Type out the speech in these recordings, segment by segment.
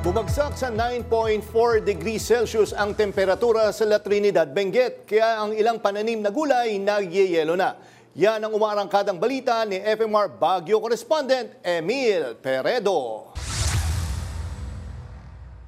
Bumagsak sa 9.4 degrees Celsius ang temperatura sa La Trinidad, Benguet, kaya ang ilang pananim na gulay nagyeyelo na. Yan ang umarangkadang balita ni FMR Baguio correspondent Emil Peredo.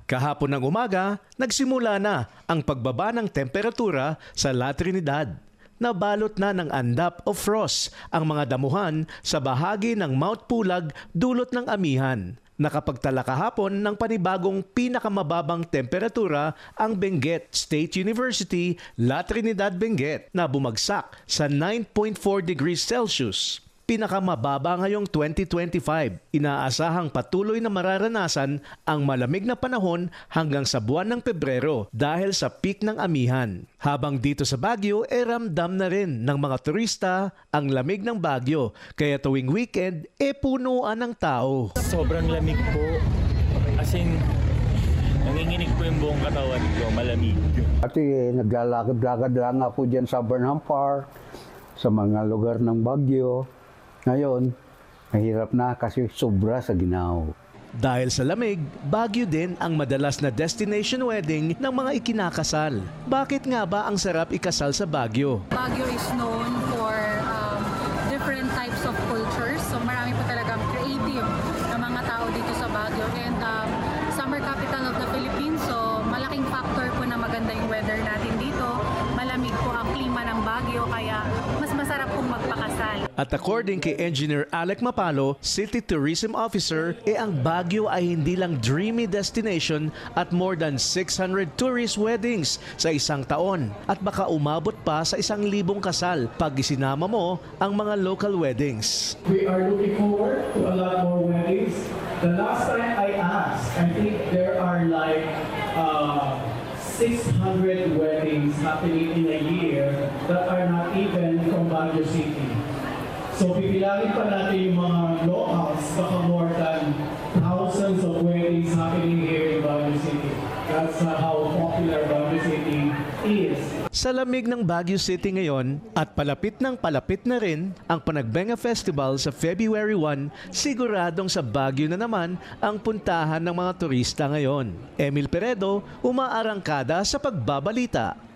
Kahapon ng umaga, nagsimula na ang pagbaba ng temperatura sa La Trinidad. Nabalot na ng andap o frost ang mga damuhan sa bahagi ng Mount Pulag dulot ng amihan. Nakapagtala kahapon ng panibagong pinakamababang temperatura ang Benguet State University, La Trinidad Benguet na bumagsak sa 9.4 degrees Celsius pinakamababa ngayong 2025. Inaasahang patuloy na mararanasan ang malamig na panahon hanggang sa buwan ng Pebrero dahil sa peak ng amihan. Habang dito sa Baguio, e ramdam na rin ng mga turista ang lamig ng Baguio. Kaya tuwing weekend, e punuan ng tao. Sobrang lamig po. As in, nanginginig po yung buong katawan ko, malamig. Dati eh, naglalakad-lakad lang ako dyan sa Burnham Park, sa mga lugar ng Baguio. Ngayon, mahirap na kasi sobra sa ginaw. Dahil sa lamig, Baguio din ang madalas na destination wedding ng mga ikinakasal. Bakit nga ba ang sarap ikasal sa Baguio? Baguio is known for um, different types of cultures. So marami po talagang creative na mga tao dito sa Baguio. And um, summer capital of the Philippines. So malaking factor po na maganda yung weather natin dito. Malamig po ang klima ng Baguio kaya masarap pong magpakasal. At according kay Engineer Alec Mapalo, City Tourism Officer, e ang Baguio ay hindi lang dreamy destination at more than 600 tourist weddings sa isang taon. At baka umabot pa sa isang libong kasal pag isinama mo ang mga local weddings. We are looking forward to a lot more weddings. The last time I asked, I think there are like uh, 600 weddings happening in a year that are Baguio City. So pipilangin pa natin yung mga locals, baka more than thousands of weddings happening here in Baguio City. That's how popular Baguio City is. Sa lamig ng Baguio City ngayon at palapit ng palapit na rin ang Panagbenga Festival sa February 1, siguradong sa Baguio na naman ang puntahan ng mga turista ngayon. Emil Peredo, umaarangkada sa pagbabalita.